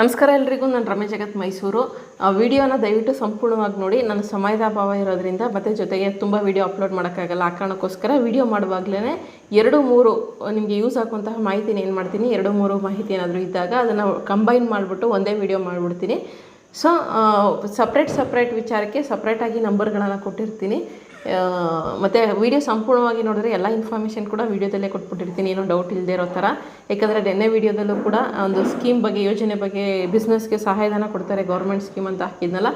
ನಮಸ್ಕಾರ ಎಲ್ರಿಗೂ, ನಾನು ರಮೇಶ್ ಜಗತ್ ಮೈಸೂರು. ವಿಡಿಯೋನ ದಯವಿಟ್ಟು ಸಂಪೂರ್ಣವಾಗಿ ನೋಡಿ. ನನ್ನ ಸಮಯದ ಅಭಾವ ಇರೋದ್ರಿಂದ ಮತ್ತು ಜೊತೆಗೆ ತುಂಬ ವಿಡಿಯೋ ಅಪ್ಲೋಡ್ ಮಾಡೋಕ್ಕಾಗಲ್ಲ. ಆ ಕಾರಣಕ್ಕೋಸ್ಕರ ವಿಡಿಯೋ ಮಾಡುವಾಗಲೇ ಎರಡು ಮೂರು ನಿಮಗೆ ಯೂಸ್ ಆಗುವಂತಹ ಮಾಹಿತಿನ ಏನು ಮಾಡ್ತೀನಿ, ಎರಡು ಮೂರು ಮಾಹಿತಿ ಏನಾದರೂ ಇದ್ದಾಗ ಅದನ್ನು ಕಂಬೈನ್ ಮಾಡಿಬಿಟ್ಟು ಒಂದೇ ವಿಡಿಯೋ ಮಾಡಿಬಿಡ್ತೀನಿ. ಸೊ ಸಪ್ರೇಟ್ ಸಪ್ರೇಟ್ ವಿಚಾರಕ್ಕೆ ಸಪ್ರೇಟಾಗಿ ನಂಬರ್ಗಳನ್ನು ಕೊಟ್ಟಿರ್ತೀನಿ. ಮತ್ತು ವಿಡಿಯೋ ಸಂಪೂರ್ಣವಾಗಿ ನೋಡಿದ್ರೆ ಎಲ್ಲ ಇನ್ಫಾರ್ಮೇಷನ್ ಕೂಡ ವೀಡಿಯೋದಲ್ಲೇ ಕೊಟ್ಬಿಟ್ಟಿರ್ತೀನಿ. ಏನೋ ಡೌಟ್ ಇಲ್ಲದೆ ಇರೋ ಥರ ಯಾಕಂದರೆ ನೆನ್ನೆ ವೀಡಿಯೋದಲ್ಲೂ ಕೂಡ ಒಂದು ಸ್ಕೀಮ್ ಬಗ್ಗೆ, ಯೋಜನೆ ಬಗ್ಗೆ ಬಿಸ್ನೆಸ್ಗೆ ಸಹಾಯಧನ ಕೊಡ್ತಾರೆ ಗೌರ್ಮೆಂಟ್ ಸ್ಕೀಮ್ ಅಂತ ಹಾಕಿದ್ನಲ್ಲ.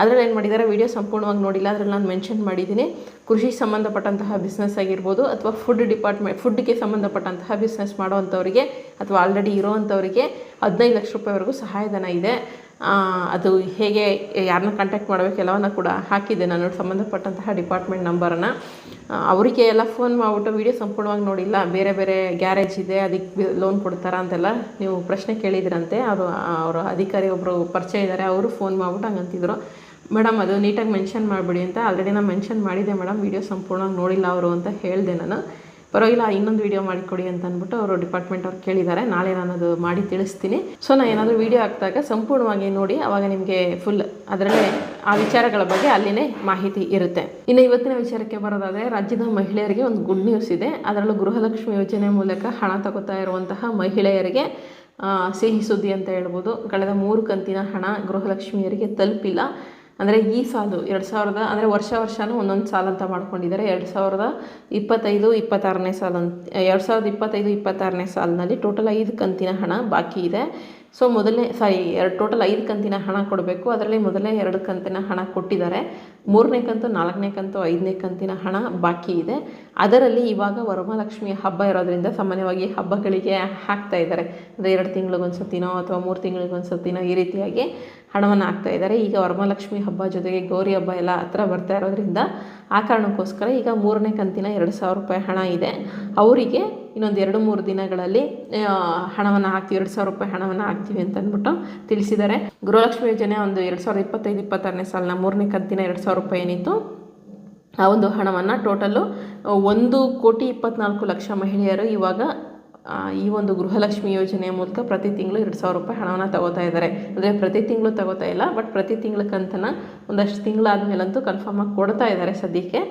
ಅದರಲ್ಲಿ ಏನು ಮಾಡಿದ್ದಾರೆ ವಿಡಿಯೋ ಸಂಪೂರ್ಣವಾಗಿ ನೋಡಿಲ್ಲ. ಅದರಲ್ಲಿ ನಾನು ಮೆನ್ಷನ್ ಮಾಡಿದ್ದೀನಿ. ಕೃಷಿ ಸಂಬಂಧಪಟ್ಟಂತಹ ಬಿಸ್ನೆಸ್ ಆಗಿರ್ಬೋದು ಅಥವಾ ಫುಡ್ ಡಿಪಾರ್ಟ್ಮೆಂಟ್ ಫುಡ್ಗೆ ಸಂಬಂಧಪಟ್ಟಂತಹ ಬಿಸ್ನೆಸ್ ಮಾಡೋವಂಥವ್ರಿಗೆ ಅಥವಾ ಆಲ್ರೆಡಿ ಇರೋವಂಥವ್ರಿಗೆ ಹದಿನೈದು ಲಕ್ಷ ರೂಪಾಯಿವರೆಗೂ ಸಹಾಯಧನ ಇದೆ. ಅದು ಹೇಗೆ ಯಾರನ್ನ ಕಾಂಟ್ಯಾಕ್ಟ್ ಮಾಡಬೇಕು ಎಲ್ಲವನ್ನ ಕೂಡ ಹಾಕಿದ್ದೆ. ನಾನು ಸಂಬಂಧಪಟ್ಟಂತಹ ಡಿಪಾರ್ಟ್ಮೆಂಟ್ ನಂಬರನ್ನು ಅವರಿಗೆ ಎಲ್ಲ ಫೋನ್ ಮಾಡಿಬಿಟ್ಟು ವೀಡಿಯೋ ಸಂಪೂರ್ಣವಾಗಿ ನೋಡಿಲ್ಲ. ಬೇರೆ ಬೇರೆ ಗ್ಯಾರೇಜ್ ಇದೆ, ಅದಕ್ಕೆ ಲೋನ್ ಕೊಡ್ತಾರಾ ಅಂತೆಲ್ಲ ನೀವು ಪ್ರಶ್ನೆ ಕೇಳಿದ್ರಂತೆ ಅವರು ಅವರ ಅಧಿಕಾರಿ ಒಬ್ಬರು ಪರಿಚಯ ಇದ್ದಾರೆ, ಅವರು ಫೋನ್ ಮಾಡ್ಬಿಟ್ಟು ಹಂಗಂತಿದ್ರು. ಮೇಡಮ್, ಅದು ನೀಟಾಗಿ ಮೆನ್ಷನ್ ಮಾಡಿಬಿಡಿ ಅಂತ ಆಲ್ರೆಡಿ ನಾನು ಮೆನ್ಷನ್ ಮಾಡಿದ್ದೆ ಮೇಡಮ್. ವೀಡಿಯೋ ಸಂಪೂರ್ಣವಾಗಿ ನೋಡಿಲ್ಲ ಅವರು ಅಂತ ಹೇಳಿದೆ ನಾನು. ಪರವಾಗಿಲ್ಲ, ಇನ್ನೊಂದು ವಿಡಿಯೋ ಮಾಡಿಕೊಡಿ ಅಂತ ಅಂದ್ಬಿಟ್ಟು ಅವರು ಡಿಪಾರ್ಟ್ಮೆಂಟ್ ಅವ್ರು ಕೇಳಿದ್ದಾರೆ. ನಾಳೆ ನಾನು ಅದು ಮಾಡಿ ತಿಳಿಸ್ತೀನಿ. ಸೊ ನಾನು ಏನಾದರೂ ವಿಡಿಯೋ ಹಾಕಿದಾಗ ಸಂಪೂರ್ಣವಾಗಿ ನೋಡಿ, ಅವಾಗ ನಿಮಗೆ ಫುಲ್ ಅದರಲ್ಲೇ ಆ ವಿಚಾರಗಳ ಬಗ್ಗೆ ಅಲ್ಲಿನೇ ಮಾಹಿತಿ ಇರುತ್ತೆ. ಇನ್ನು ಇವತ್ತಿನ ವಿಚಾರಕ್ಕೆ ಬರೋದಾದರೆ, ರಾಜ್ಯದ ಮಹಿಳೆಯರಿಗೆ ಒಂದು ಗುಡ್ ನ್ಯೂಸ್ ಇದೆ. ಅದರಲ್ಲೂ ಗೃಹಲಕ್ಷ್ಮಿ ಯೋಜನೆ ಮೂಲಕ ಹಣ ತಗೋತಾ ಇರುವಂತಹ ಮಹಿಳೆಯರಿಗೆ ಸಿಹಿ ಸುದ್ದಿ ಅಂತ ಹೇಳ್ಬೋದು. ಕಳೆದ ಮೂರು ಕಂತಿನ ಹಣ ಗೃಹಲಕ್ಷ್ಮಿಯರಿಗೆ ತಲುಪಿಲ್ಲ. ಅಂದರೆ ಈ ಸಾಲು, ಎರಡು ಸಾವಿರದ, ಅಂದರೆ ವರ್ಷ ವರ್ಷವೂ ಒಂದೊಂದು ಸಾಲ ಅಂತ ಮಾಡ್ಕೊಂಡಿದ್ದಾರೆ. ಎರಡು ಸಾವಿರದ ಇಪ್ಪತ್ತೈದು, ಇಪ್ಪತ್ತಾರನೇ ಸಾಲ ಅಂತ ಎರಡು ಸಾವಿರದ ಇಪ್ಪತ್ತೈದು, ಇಪ್ಪತ್ತಾರನೇ ಸಾಲಿನಲ್ಲಿ ಟೋಟಲ್ ಐದು ಕಂತಿನ ಹಣ ಬಾಕಿ ಇದೆ. ಸೊ ಮೊದಲನೇ ಸಾರಿ ಎರಡು ಟೋಟಲ್ ಐದು ಕಂತಿನ ಹಣ ಕೊಡಬೇಕು. ಅದರಲ್ಲಿ ಮೊದಲನೇ ಎರಡು ಕಂತಿನ ಹಣ ಕೊಟ್ಟಿದ್ದಾರೆ. ಮೂರನೇ ಕಂತು, ನಾಲ್ಕನೇ ಕಂತು, ಐದನೇ ಕಂತಿನ ಹಣ ಬಾಕಿ ಇದೆ. ಅದರಲ್ಲಿ ಇವಾಗ ವರಮಹಾಲಕ್ಷ್ಮಿ ಹಬ್ಬ ಇರೋದರಿಂದ ಸಾಮಾನ್ಯವಾಗಿ ಹಬ್ಬಗಳಿಗೆ ಹಾಕ್ತಾ ಇದ್ದಾರೆ. ಅಂದರೆ ಎರಡು ತಿಂಗಳಿಗೊಂದು ಸತಿನೋ ಅಥವಾ ಮೂರು ತಿಂಗಳಿಗೊಂದು ಸತಿನೋ ಈ ರೀತಿಯಾಗಿ ಹಣವನ್ನು ಹಾಕ್ತಾ ಇದ್ದಾರೆ. ಈಗ ವರಮಹಾಲಕ್ಷ್ಮಿ ಹಬ್ಬ ಜೊತೆಗೆ ಗೌರಿ ಹಬ್ಬ ಎಲ್ಲ ಹತ್ರ ಬರ್ತಾ ಇರೋದ್ರಿಂದ ಆ ಕಾರಣಕ್ಕೋಸ್ಕರ ಈಗ ಮೂರನೇ ಕಂತಿನ ಎರಡು ಸಾವಿರ ರೂಪಾಯಿ ಹಣ ಇದೆ. ಅವರಿಗೆ ಇನ್ನೊಂದು ಎರಡು ಮೂರು ದಿನಗಳಲ್ಲಿ ಹಣವನ್ನು ಹಾಕ್ತೀವಿ, ಎರಡು ಸಾವಿರ ರೂಪಾಯಿ ಹಣವನ್ನು ಹಾಕ್ತೀವಿ ಅಂತ ಅಂದ್ಬಿಟ್ಟು ತಿಳಿಸಿದ್ದಾರೆ. ಗೃಹಲಕ್ಷ್ಮಿ ಯೋಜನೆ ಒಂದು ಎರಡು ಸಾವಿರದ ಇಪ್ಪತ್ತೈದು, ಇಪ್ಪತ್ತಾರನೇ ಸಾಲಿನ ಮೂರನೇ ಕಂತಿನ ಎರಡು ಸಾವಿರ ರೂಪಾಯಿ ಏನಿತ್ತು, ಆ ಒಂದು ಹಣವನ್ನು ಟೋಟಲ್ಲು ಒಂದು ಕೋಟಿ ಇಪ್ಪತ್ನಾಲ್ಕು ಲಕ್ಷ ಮಹಿಳೆಯರು ಇವಾಗ ಈ ಒಂದು ಗೃಹಲಕ್ಷ್ಮಿ ಯೋಜನೆಯ ಮೂಲಕ ಪ್ರತಿ ತಿಂಗಳು ಎರಡು ಸಾವಿರ ರೂಪಾಯಿ ಹಣವನ್ನು ತಗೋತಾ ಇದ್ದಾರೆ. ಅಂದರೆ ಪ್ರತಿ ತಿಂಗಳು ತಗೋತಾ ಇಲ್ಲ ಬಟ್ ಪ್ರತಿ ತಿಂಗಳ ಕಂತನ ಒಂದಷ್ಟು ಕನ್ಫರ್ಮ್ ಆಗಿ ಕೊಡ್ತಾ ಇದ್ದಾರೆ ಸದ್ಯಕ್ಕೆ.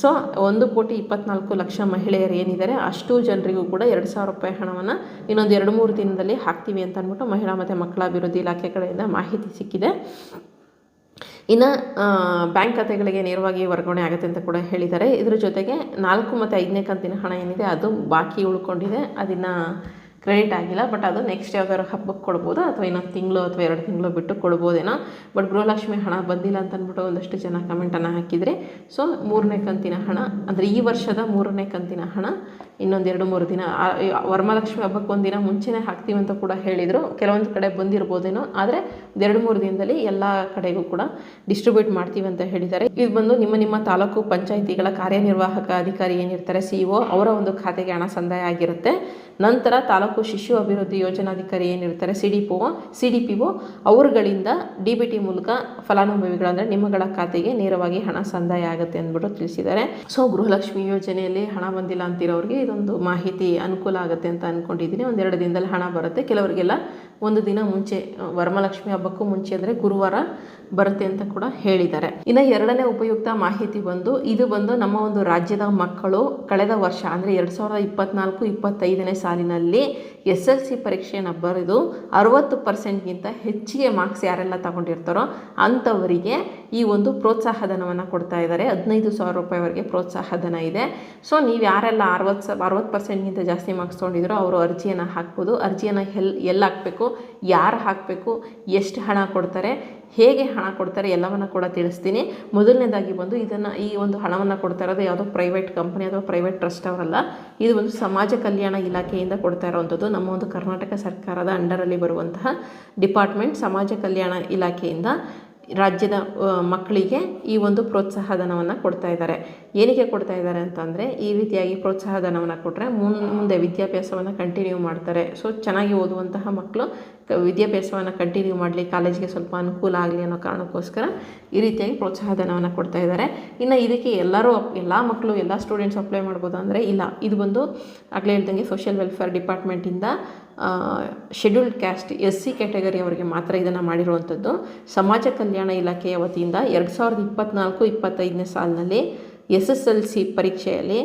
ಸೊ ಒಂದು ಕೋಟಿ ಇಪ್ಪತ್ನಾಲ್ಕು ಲಕ್ಷ ಮಹಿಳೆಯರು ಏನಿದ್ದಾರೆ, ಅಷ್ಟು ಜನರಿಗೂ ಕೂಡ ಎರಡು ಸಾವಿರ ರೂಪಾಯಿ ಹಣವನ್ನು ಇನ್ನೊಂದು ಎರಡು ಮೂರು ದಿನದಲ್ಲಿ ಹಾಕ್ತೀವಿ ಅಂತ ಅಂದ್ಬಿಟ್ಟು ಮಹಿಳಾ ಮತ್ತು ಮಕ್ಕಳ ಅಭಿವೃದ್ಧಿ ಇಲಾಖೆ ಕಡೆಯಿಂದ ಮಾಹಿತಿ ಸಿಕ್ಕಿದೆ. ಇನ್ನು ಬ್ಯಾಂಕ್ ಖಾತೆಗಳಿಗೆ ನೇರವಾಗಿ ವರ್ಗಾವಣೆ ಆಗುತ್ತೆ ಅಂತ ಕೂಡ ಹೇಳಿದ್ದಾರೆ. ಇದರ ಜೊತೆಗೆ ನಾಲ್ಕು ಮತ್ತು ಐದನೇ ಕಂತಿನ ಹಣ ಏನಿದೆ, ಅದು ಬಾಕಿ ಉಳ್ಕೊಂಡಿದೆ. ಅದನ್ನು ಕ್ರೆಡಿಟ್ ಆಗಿಲ್ಲ ಬಟ್ ಅದು ನೆಕ್ಸ್ಟ್ ಯಾವ್ದಾದ್ರು ಹಬ್ಬಕ್ಕೆ ಕೊಡ್ಬೋದು? ಅಥವಾ ಇನ್ನೊಂದು ತಿಂಗಳು ಅಥವಾ ಎರಡು ತಿಂಗಳು ಬಿಟ್ಟು ಕೊಡ್ಬೋದೇನೋ? ಬಟ್ ಗೃಹಲಕ್ಷ್ಮಿ ಹಣ ಬಂದಿಲ್ಲ ಅಂತ ಅಂದ್ಬಿಟ್ಟು ಒಂದಷ್ಟು ಜನ ಕಮೆಂಟನ್ನು ಹಾಕಿದರೆ ಸೊ ಮೂರನೇ ಕಂತಿನ ಹಣ, ಅಂದರೆ ಈ ವರ್ಷದ ಮೂರನೇ ಕಂತಿನ ಹಣ, ಇನ್ನೊಂದು ಎರಡು ಮೂರು ದಿನ ವರಮಹಾಲಕ್ಷ್ಮಿ ಹಬ್ಬಕ್ಕೆ ಒಂದಿನ ಮುಂಚೆನೇ ಹಾಕ್ತೀವಿ ಅಂತ ಕೂಡ ಹೇಳಿದರು. ಕೆಲವೊಂದು ಕಡೆ ಬಂದಿರ್ಬೋದೇನೋ, ಆದರೆ ಎರಡು ಮೂರು ದಿನದಲ್ಲಿ ಎಲ್ಲ ಕಡೆಗೂ ಕೂಡ ಡಿಸ್ಟ್ರಿಬ್ಯೂಟ್ ಮಾಡ್ತೀವಿ ಅಂತ ಹೇಳಿದ್ದಾರೆ. ಇದು ಬಂದು ನಿಮ್ಮ ನಿಮ್ಮ ತಾಲೂಕು ಪಂಚಾಯಿತಿಗಳ ಕಾರ್ಯನಿರ್ವಾಹಕ ಅಧಿಕಾರಿ ಏನಿರ್ತಾರೆ ಸಿ ಒ ಅವರ ಒಂದು ಖಾತೆಗೆ ಹಣ ಸಂದಾಯ ಆಗಿರುತ್ತೆ. ನಂತರ ತಾಲೂಕು ಶಿಶು ಅಭಿವೃದ್ಧಿ ಯೋಜನಾಧಿಕಾರಿ ಏನಿರ್ತಾರೆ, C D P O, C D P O ಅವರುಗಳಿಂದ D B T ಮೂಲಕ ಫಲಾನುಭವಿಗಳಂದರೆ ನಿಮ್ಮಗಳ ಖಾತೆಗೆ ನೇರವಾಗಿ ಹಣ ಸಂದಾಯ ಆಗುತ್ತೆ ಅಂದ್ಬಿಟ್ಟು ತಿಳಿಸಿದ್ದಾರೆ. ಸೊ, ಗೃಹಲಕ್ಷ್ಮಿ ಯೋಜನೆಯಲ್ಲಿ ಹಣ ಬಂದಿಲ್ಲ ಅಂತಿರೋರಿಗೆ ಇದೊಂದು ಮಾಹಿತಿ ಅನುಕೂಲ ಆಗುತ್ತೆ ಅಂತ ಅಂದ್ಕೊಂಡಿದ್ದೀನಿ ಒಂದೆರಡು ದಿನದಲ್ಲಿ ಹಣ ಬರುತ್ತೆ. ಕೆಲವರಿಗೆಲ್ಲ ಒಂದು ದಿನ ಮುಂಚೆ, ವರಮಹಾಲಕ್ಷ್ಮಿ ಹಬ್ಬಕ್ಕೂ ಮುಂಚೆ ಅಂದರೆ ಗುರುವಾರ ಬರುತ್ತೆ ಅಂತ ಕೂಡ ಹೇಳಿದ್ದಾರೆ. ಇನ್ನು ಎರಡನೇ ಉಪಯುಕ್ತ ಮಾಹಿತಿ ಬಂದು, ಇದು ಬಂದು ನಮ್ಮ ಒಂದು ರಾಜ್ಯದ ಮಕ್ಕಳು ಕಳೆದ ವರ್ಷ ಅಂದರೆ ಎರಡು ಸಾವಿರದ ಇಪ್ಪತ್ನಾಲ್ಕು, ಇಪ್ಪತ್ತೈದನೇ ಸಾಲಿನಲ್ಲಿ ಎಸ್ ಎಲ್ ಸಿ ಪರೀಕ್ಷೆಯನ್ನು ಬರೆದು ಅರುವತ್ತು ಪರ್ಸೆಂಟ್ಗಿಂತ ಹೆಚ್ಚಿಗೆ ಮಾರ್ಕ್ಸ್ ಯಾರೆಲ್ಲ ತಗೊಂಡಿರ್ತಾರೋ ಅಂಥವರಿಗೆ ಈ ಒಂದು ಪ್ರೋತ್ಸಾಹ ಧನವನ್ನು ಕೊಡ್ತಾ ಇದ್ದಾರೆ. ಹದಿನೈದು ಸಾವಿರ ರೂಪಾಯಿವರೆಗೆ ಪ್ರೋತ್ಸಾಹ ಧನ ಇದೆ. ಸೊ ನೀವು ಯಾರೆಲ್ಲ ಅರವತ್ತು ಅರವತ್ತು ಪರ್ಸೆಂಟ್ಗಿಂತ ಜಾಸ್ತಿ ಮಾರ್ಕ್ಸ್ ತೊಗೊಂಡಿದ್ರೋ ಅವರು ಅರ್ಜಿಯನ್ನು ಹಾಕ್ಬೋದು. ಅರ್ಜಿಯನ್ನು ಎಲ್ಲಿ ಎಲ್ಲಿ ಹಾಕಬೇಕು? ಯಾರು ಹಾಕಬೇಕು? ಎಷ್ಟು ಹಣ ಕೊಡ್ತಾರೆ? ಹೇಗೆ ಹಣ ಕೊಡ್ತಾರೆ ಎಲ್ಲವನ್ನು ಕೂಡ ತಿಳಿಸ್ತೀನಿ. ಮೊದಲನೇದಾಗಿ ಬಂದು ಇದನ್ನು ಈ ಒಂದು ಹಣವನ್ನು ಕೊಡ್ತಾ ಇರೋದು ಯಾವುದೋ ಪ್ರೈವೇಟ್ ಕಂಪನಿ ಅಥವಾ ಪ್ರೈವೇಟ್ ಟ್ರಸ್ಟ್ ಅವರಲ್ಲ. ಇದು ಒಂದು ಸಮಾಜ ಕಲ್ಯಾಣ ಇಲಾಖೆಯಿಂದ ಕೊಡ್ತಾ ಇರೋವಂಥದ್ದು ನಮ್ಮ ಒಂದು ಕರ್ನಾಟಕ ಸರ್ಕಾರದ ಅಂಡರಲ್ಲಿ ಬರುವಂತಹ ಡಿಪಾರ್ಟ್ಮೆಂಟ್ ಸಮಾಜ ಕಲ್ಯಾಣ ಇಲಾಖೆಯಿಂದ ರಾಜ್ಯದ ಮಕ್ಕಳಿಗೆ ಈ ಒಂದು ಪ್ರೋತ್ಸಾಹ ಧನವನ್ನು ಕೊಡ್ತಾ ಇದ್ದಾರೆ. ಏನಕ್ಕೆ ಕೊಡ್ತಾ ಇದ್ದಾರೆ ಅಂತಂದರೆ, ಈ ರೀತಿಯಾಗಿ ಪ್ರೋತ್ಸಾಹ ಧನವನ್ನು ಕೊಟ್ಟರೆ ಮುಂದೆ ವಿದ್ಯಾಭ್ಯಾಸವನ್ನು ಕಂಟಿನ್ಯೂ ಮಾಡ್ತಾರೆ. ಸೊ ಚೆನ್ನಾಗಿ ಓದುವಂತಹ ಮಕ್ಕಳು ವಿದ್ಯಾಭ್ಯಾಸವನ್ನು ಕಂಟಿನ್ಯೂ ಮಾಡಲಿ, ಕಾಲೇಜಿಗೆ ಸ್ವಲ್ಪ ಅನುಕೂಲ ಆಗಲಿ ಅನ್ನೋ ಕಾರಣಕ್ಕೋಸ್ಕರ ಈ ರೀತಿಯಾಗಿ ಪ್ರೋತ್ಸಾಹ ಧನವನ್ನು ಕೊಡ್ತಾ ಇದ್ದಾರೆ. ಇನ್ನು ಇದಕ್ಕೆ ಎಲ್ಲರೂ ಎಲ್ಲ ಮಕ್ಕಳು ಎಲ್ಲ ಸ್ಟೂಡೆಂಟ್ಸ್ ಅಪ್ಲೈ ಮಾಡ್ಬೋದು ಅಂದರೆ ಇಲ್ಲ, ಇದು ಬಂದು ಆಗಲೇ ಹೇಳ್ದಂಗೆ social welfare ಡಿಪಾರ್ಟ್ಮೆಂಟಿಂದ scheduled caste S C category ಅವರಿಗೆ ಮಾತ್ರ ಇದನ್ನು ಮಾಡಿರುವಂಥದ್ದು. ಸಮಾಜ ಕಲ್ಯಾಣ ಇಲಾಖೆಯ ವತಿಯಿಂದ ಎರಡು ಸಾವಿರದ ಇಪ್ಪತ್ತ್ನಾಲ್ಕು ಇಪ್ಪತ್ತೈದನೇ ಸಾಲಿನಲ್ಲಿ ಎಸ್ ಎಸ್ ಎಲ್ ಸಿ ಪರೀಕ್ಷೆಯಲ್ಲಿ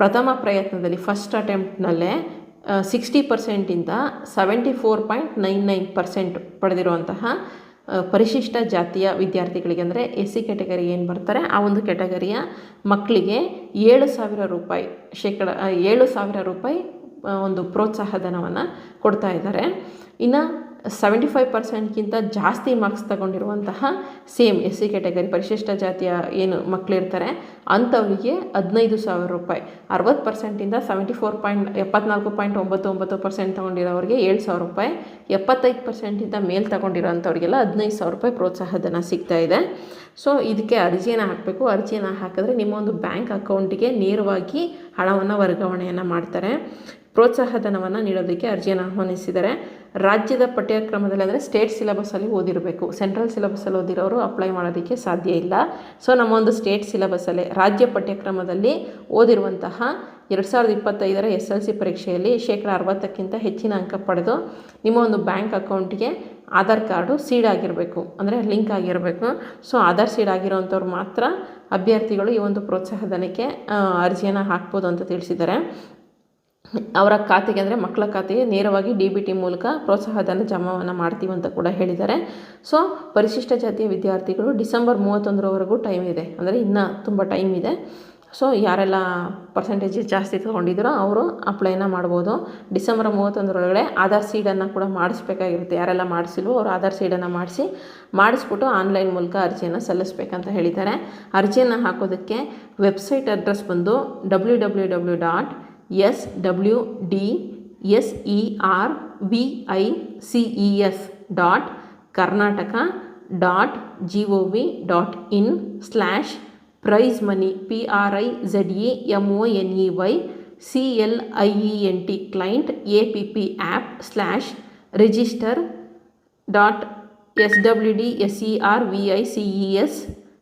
ಪ್ರಥಮ ಪ್ರಯತ್ನದಲ್ಲಿ ಫಸ್ಟ್ ಅಟೆಂಪ್ಟ್ನಲ್ಲೇ sixty ಪರ್ಸೆಂಟಿಂದ seventy four point nine nine percent ಪಡೆದಿರುವಂತಹ ಪರಿಶಿಷ್ಟ ಜಾತಿಯ ವಿದ್ಯಾರ್ಥಿಗಳಿಗೆ ಅಂದರೆ ಎಸ್ ಸಿ ಕ್ಯಾಟಗರಿ ಏನು ಬರ್ತಾರೆ, ಆ ಒಂದು ಕ್ಯಾಟಗರಿಯ ಮಕ್ಕಳಿಗೆ ಏಳು ಸಾವಿರ ರೂಪಾಯಿ ಶೇಕಡ ಏಳು ಸಾವಿರ ರೂಪಾಯಿ ಒಂದು ಪ್ರೋತ್ಸಾಹ ಧನವನ್ನು ಕೊಡ್ತಾ ಇದ್ದಾರೆ. ಇನ್ನು ಸೆವೆಂಟಿ ಫೈವ್ ಪರ್ಸೆಂಟ್ಗಿಂತ ಜಾಸ್ತಿ ಮಾರ್ಕ್ಸ್ ತಗೊಂಡಿರುವಂತಹ ಸೇಮ್ ಎಸ್ ಸಿ ಕ್ಯಾಟಗರಿ ಪರಿಶಿಷ್ಟ ಜಾತಿಯ ಏನು ಮಕ್ಕಳಿರ್ತಾರೆ ಅಂಥವರಿಗೆ ಹದಿನೈದು ಸಾವಿರ ರೂಪಾಯಿ. ಅರವತ್ತು ಪರ್ಸೆಂಟಿಂದ ಸೆವೆಂಟಿ ಫೋರ್ ಪಾಯಿಂಟ್ ಎಪ್ಪತ್ನಾಲ್ಕು ಪಾಯಿಂಟ್ ಒಂಬತ್ತು ಒಂಬತ್ತು ಪರ್ಸೆಂಟ್ ತೊಗೊಂಡಿರೋರಿಗೆ ಏಳು ಸಾವಿರ ರೂಪಾಯಿ. ಎಪ್ಪತ್ತೈದು ಪರ್ಸೆಂಟಿಂದ ಮೇಲೆ ತಗೊಂಡಿರೋಂಥವ್ರಿಗೆಲ್ಲ ಹದಿನೈದು ಸಾವಿರ ರೂಪಾಯಿ ಪ್ರೋತ್ಸಾಹ ಧನ ಸಿಗ್ತಾ ಇದೆ. ಸೊ ಇದಕ್ಕೆ ಅರ್ಜಿಯನ್ನು ಹಾಕಬೇಕು. ಅರ್ಜಿಯನ್ನು ಹಾಕಿದ್ರೆ ನಿಮ್ಮ ಒಂದು ಬ್ಯಾಂಕ್ ಅಕೌಂಟಿಗೆ ನೇರವಾಗಿ ಹಣವನ್ನು ವರ್ಗಾವಣೆಯನ್ನು ಮಾಡ್ತಾರೆ. ಪ್ರೋತ್ಸಾಹ ಧನವನ್ನು ನೀಡೋದಕ್ಕೆ ಅರ್ಜಿಯನ್ನು ಆಹ್ವಾನಿಸಿದ್ದಾರೆ ರಾಜ್ಯದ ಪಠ್ಯಕ್ರಮದಲ್ಲಿ ಅಂದರೆ ಸ್ಟೇಟ್ ಸಿಲೆಬಸ್ಸಲ್ಲಿ ಓದಿರಬೇಕು. ಸೆಂಟ್ರಲ್ ಸಿಲೆಬಸ್ಸಲ್ಲಿ ಓದಿರೋರು ಅಪ್ಲೈ ಮಾಡೋದಕ್ಕೆ ಸಾಧ್ಯ ಇಲ್ಲ. ಸೊ ನಮ್ಮ ಒಂದು ಸ್ಟೇಟ್ ಸಿಲೆಬಸ್ಸಲ್ಲೇ ರಾಜ್ಯ ಪಠ್ಯಕ್ರಮದಲ್ಲಿ ಓದಿರುವಂತಹ ಎರಡು ಸಾವಿರದ ಇಪ್ಪತ್ತೈದರ ಎಸ್ ಎಲ್ ಸಿ ಪರೀಕ್ಷೆಯಲ್ಲಿ ಶೇಕಡ ಅರವತ್ತಕ್ಕಿಂತ ಹೆಚ್ಚಿನ ಅಂಕ ಪಡೆದು ನಿಮ್ಮ ಒಂದು ಬ್ಯಾಂಕ್ ಅಕೌಂಟ್ಗೆ ಆಧಾರ್ ಕಾರ್ಡು ಸೀಡ್ ಆಗಿರಬೇಕು. ಅಂದರೆ ಲಿಂಕ್ ಆಗಿರಬೇಕು. ಸೊ ಆಧಾರ್ ಸೀಡ್ ಆಗಿರೋವಂಥವ್ರು ಮಾತ್ರ ಅಭ್ಯರ್ಥಿಗಳು ಈ ಒಂದು ಪ್ರೋತ್ಸಾಹ ಧನಕ್ಕೆ ಆ, ಅರ್ಜಿಯನ್ನು ಹಾಕ್ಬೋದು ಅಂತ ತಿಳಿಸಿದ್ದಾರೆ. ಅವರ ಖಾತೆಗೆ ಅಂದರೆ ಮಕ್ಕಳ ಖಾತೆಗೆ ನೇರವಾಗಿ ಡಿ ಬಿ ಟಿ ಮೂಲಕ ಪ್ರೋತ್ಸಾಹ ಧನ ಜಮಾವನ್ನು ಮಾಡ್ತೀವಿ ಅಂತ ಕೂಡ ಹೇಳಿದ್ದಾರೆ. ಸೊ ಪರಿಶಿಷ್ಟ ಜಾತಿಯ ವಿದ್ಯಾರ್ಥಿಗಳು ಡಿಸೆಂಬರ್ ಮೂವತ್ತೊಂದರವರೆಗೂ ಟೈಮ್ ಇದೆ. ಅಂದರೆ ಇನ್ನೂ ತುಂಬ ಟೈಮ್ ಇದೆ. ಸೊ ಯಾರೆಲ್ಲ ಪರ್ಸೆಂಟೇಜ್ ಜಾಸ್ತಿ ತೊಗೊಂಡಿದ್ದೀರೋ ಅವರು ಅಪ್ಲೈನ ಮಾಡ್ಬೋದು. ಡಿಸೆಂಬರ್ ಮೂವತ್ತೊಂದರೊಳಗಡೆ ಆಧಾರ್ ಸೀಡನ್ನು ಕೂಡ ಮಾಡಿಸ್ಬೇಕಾಗಿರುತ್ತೆ. ಯಾರೆಲ್ಲ ಮಾಡಿಸಿಲ್ವೋ ಅವರು ಆಧಾರ್ ಸೀಡನ್ನು ಮಾಡಿಸಿ, ಮಾಡಿಸ್ಬಿಟ್ಟು ಆನ್ಲೈನ್ ಮೂಲಕ ಅರ್ಜಿಯನ್ನು ಸಲ್ಲಿಸ್ಬೇಕಂತ ಹೇಳಿದ್ದಾರೆ. ಅರ್ಜಿಯನ್ನು ಹಾಕೋದಕ್ಕೆ ವೆಬ್ಸೈಟ್ ಅಡ್ರೆಸ್ ಬಂದು W W W dot S W D S E R V I C E S dot Karnataka dot G O V dot in slash prize money P R I Z E M O N E Y C L I E N T client A P P app slash register dot S W D S E R V I C E S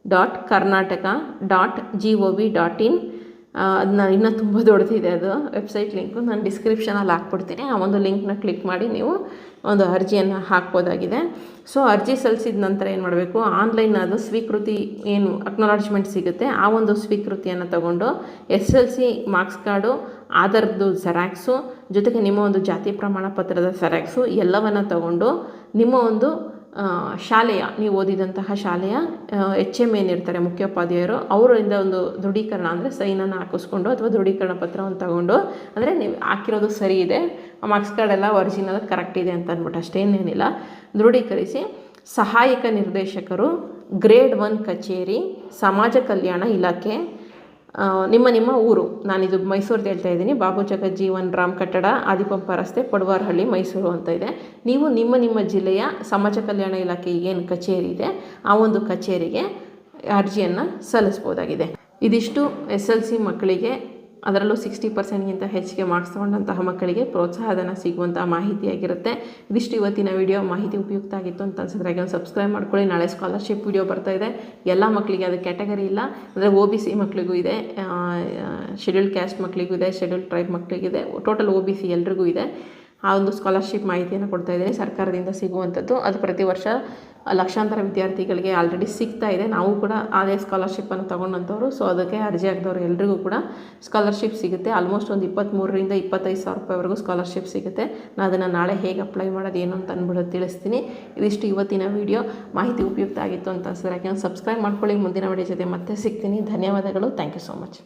dot Karnataka dot G O V dot in ಅದನ್ನ ಇನ್ನೂ ತುಂಬ ದೊಡ್ಡದಿದೆ ಅದು website link ನಾನು ಡಿಸ್ಕ್ರಿಪ್ಷನಲ್ಲಿ ಹಾಕ್ಬಿಡ್ತೀನಿ. ಆ ಒಂದು ಲಿಂಕ್ನ ಕ್ಲಿಕ್ ಮಾಡಿ ನೀವು ಒಂದು ಅರ್ಜಿಯನ್ನು ಹಾಕ್ಬೋದಾಗಿದೆ. ಸೊ ಅರ್ಜಿ ಸಲ್ಲಿಸಿದ ನಂತರ ಏನು ಮಾಡಬೇಕು? ಆನ್ಲೈನ್ ಅದು ಸ್ವೀಕೃತಿ ಏನು ಅಕ್ನಾಲಜ್ಮೆಂಟ್ ಸಿಗುತ್ತೆ. ಆ ಒಂದು ಸ್ವೀಕೃತಿಯನ್ನು ತಗೊಂಡು S L C marks card ಆಧಾರದ್ದು xerox ಜೊತೆಗೆ ನಿಮ್ಮ ಒಂದು ಜಾತಿ ಪ್ರಮಾಣ ಪತ್ರದ ಜೆರಾಕ್ಸು ಎಲ್ಲವನ್ನು ತಗೊಂಡು ನಿಮ್ಮ ಒಂದು ಶಾಲೆಯ, ನೀವು ಓದಿದಂತಹ ಶಾಲೆಯ ಎಚ್ ಎಂ ಏನಿರ್ತಾರೆ, ಮುಖ್ಯೋಪಾಧ್ಯಾಯರು, ಅವರಿಂದ ಒಂದು ದೃಢೀಕರಣ ಅಂದರೆ ಸೈನನ್ನು ಹಾಕಿಸ್ಕೊಂಡು ಅಥವಾ ದೃಢೀಕರಣ ಪತ್ರವನ್ನು ತಗೊಂಡು, ಅಂದರೆ ನೀವು ಹಾಕಿರೋದು ಸರಿ ಇದೆ ಮಾರ್ಕ್ಸ್ ಕಾರ್ಡ್ ಎಲ್ಲ ಒರಿಜಿನಲ್ ಕರೆಕ್ಟ್ ಇದೆ ಅಂತ ಅಂದ್ಬಿಟ್ಟು ಅಷ್ಟೇನೇನಿಲ್ಲ ದೃಢೀಕರಿಸಿ, ಸಹಾಯಕ ನಿರ್ದೇಶಕರು ಗ್ರೇಡ್ ಒನ್ ಕಚೇರಿ, ಸಮಾಜ ಕಲ್ಯಾಣ ಇಲಾಖೆ ನಿಮ್ಮ ನಿಮ್ಮ ಊರು. ನಾನಿದು ಮೈಸೂರ್ದು ಹೇಳ್ತಾ ಇದ್ದೀನಿ. ಬಾಬು ಜೀವನ್ ರಾಮ್ ಕಟ್ಟಡ, ಆದಿಪಂಪ ರಸ್ತೆ, ಪಡುವಾರಹಳ್ಳಿ, ಮೈಸೂರು ಅಂತ ಇದೆ. ನೀವು ನಿಮ್ಮ ನಿಮ್ಮ ಜಿಲ್ಲೆಯ ಸಮಾಜ ಕಲ್ಯಾಣ ಇಲಾಖೆ ಏನು ಕಚೇರಿ ಇದೆ, ಆ ಒಂದು ಕಚೇರಿಗೆ ಅರ್ಜಿಯನ್ನು ಸಲ್ಲಿಸ್ಬೋದಾಗಿದೆ. ಇದಿಷ್ಟು ಎಸ್ ಎಲ್ ಸಿ ಮಕ್ಕಳಿಗೆ ಅದರಲ್ಲೂ ಸಿಕ್ಸ್ಟಿ ಪರ್ಸೆಂಟ್ಗಿಂತ ಹೆಚ್ಚಿಗೆ ಮಾರ್ಕ್ಸ್ ತೊಗೊಂಡಂತಹ ಮಕ್ಕಳಿಗೆ ಪ್ರೋತ್ಸಾಹಧನ ಸಿಗುವಂತಹ ಮಾಹಿತಿಯಾಗಿರುತ್ತೆ ಇದಿಷ್ಟು ಇವತ್ತಿನ ವಿಡಿಯೋ ಮಾಹಿತಿ ಉಪಯುಕ್ತ ಆಗಿತ್ತು ಅಂತ ಅನ್ಸಿದ್ರೆ ಹಾಗೆ ಒಂದು ಸಬ್ಸ್ಕ್ರೈಬ್ ಮಾಡ್ಕೊಳ್ಳಿ. ನಾಳೆ ಸ್ಕಾಲರ್ಶಿಪ್ ವಿಡಿಯೋ ಬರ್ತಾ ಇದೆ. ಎಲ್ಲ ಮಕ್ಕಳಿಗೆ ಅದು ಕ್ಯಾಟಗರಿ ಇಲ್ಲ. ಅಂದರೆ ಓ ಬಿ ಸಿ ಮಕ್ಕಳಿಗೂ ಇದೆ. ಶೆಡ್ಯೂಲ್ಡ್ ಕ್ಯಾಸ್ಟ್ ಮಕ್ಕಳಿಗೂ ಇದೆ. ಶೆಡ್ಯೂಲ್ಡ್ ಟ್ರೈಬ್ ಮಕ್ಕಳಿಗಿದೆ ಟೋಟಲ್ ಒ ಬಿ ಸಿ ಎಲ್ರಿಗೂ ಇದೆ. ಆ ಒಂದು ಸ್ಕಾಲರ್ಶಿಪ್ ಮಾಹಿತಿಯನ್ನು ಕೊಡ್ತಾ ಇದ್ದೀನಿ. ಸರ್ಕಾರದಿಂದ ಸಿಗುವಂಥದ್ದು. ಅದು ಪ್ರತಿ ವರ್ಷ ಲಕ್ಷಾಂತರ ವಿದ್ಯಾರ್ಥಿಗಳಿಗೆ ಆಲ್ರೆಡಿ ಸಿಗ್ತಾ ಇದೆ. ನಾವು ಕೂಡ ಅದೇ ಸ್ಕಾಲರ್ಶಿಪ್ಪನ್ನು ತೊಗೊಂಡಂಥವ್ರು. ಸೊ ಅದಕ್ಕೆ ಅರ್ಜಿ ಹಾಕಿದವರು ಎಲ್ರಿಗೂ ಕೂಡ ಸ್ಕಾಲರ್ಶಿಪ್ ಸಿಗುತ್ತೆ. ಆಲ್ಮೋಸ್ಟ್ ಒಂದು ಇಪ್ಪತ್ತ್ಮೂರರಿಂದ ಇಪ್ಪತ್ತೈದು ಸಾವಿರ ರೂಪಾಯಿವರೆಗೂ ಸ್ಕಾಲರ್ಶಿಪ್ ಸಿಗುತ್ತೆ. ನಾನು ಅದನ್ನು ನಾಳೆ ಹೇಗೆ ಅಪ್ಲೈ ಮಾಡೋದು, ಏನು ಅಂತ ಅಂದ್ಬಿಟ್ಟು ತಿಳಿಸ್ತೀನಿ. ಇದಿಷ್ಟು ಇವತ್ತಿನ ವಿಡಿಯೋ ಮಾಹಿತಿ ಉಪಯುಕ್ತ ಆಗಿತ್ತು ಅಂತ ಅನ್ಸಿದ್ರೆ ಯಾಕೆ ಸಬ್ಸ್ಕ್ರೈಬ್ ಮಾಡ್ಕೊಳ್ಳಿ. ಮುಂದಿನ ವಿಡಿಯೋ ಜೊತೆ ಮತ್ತೆ ಸಿಗ್ತೀನಿ. ಧನ್ಯವಾದಗಳು. Thank you so much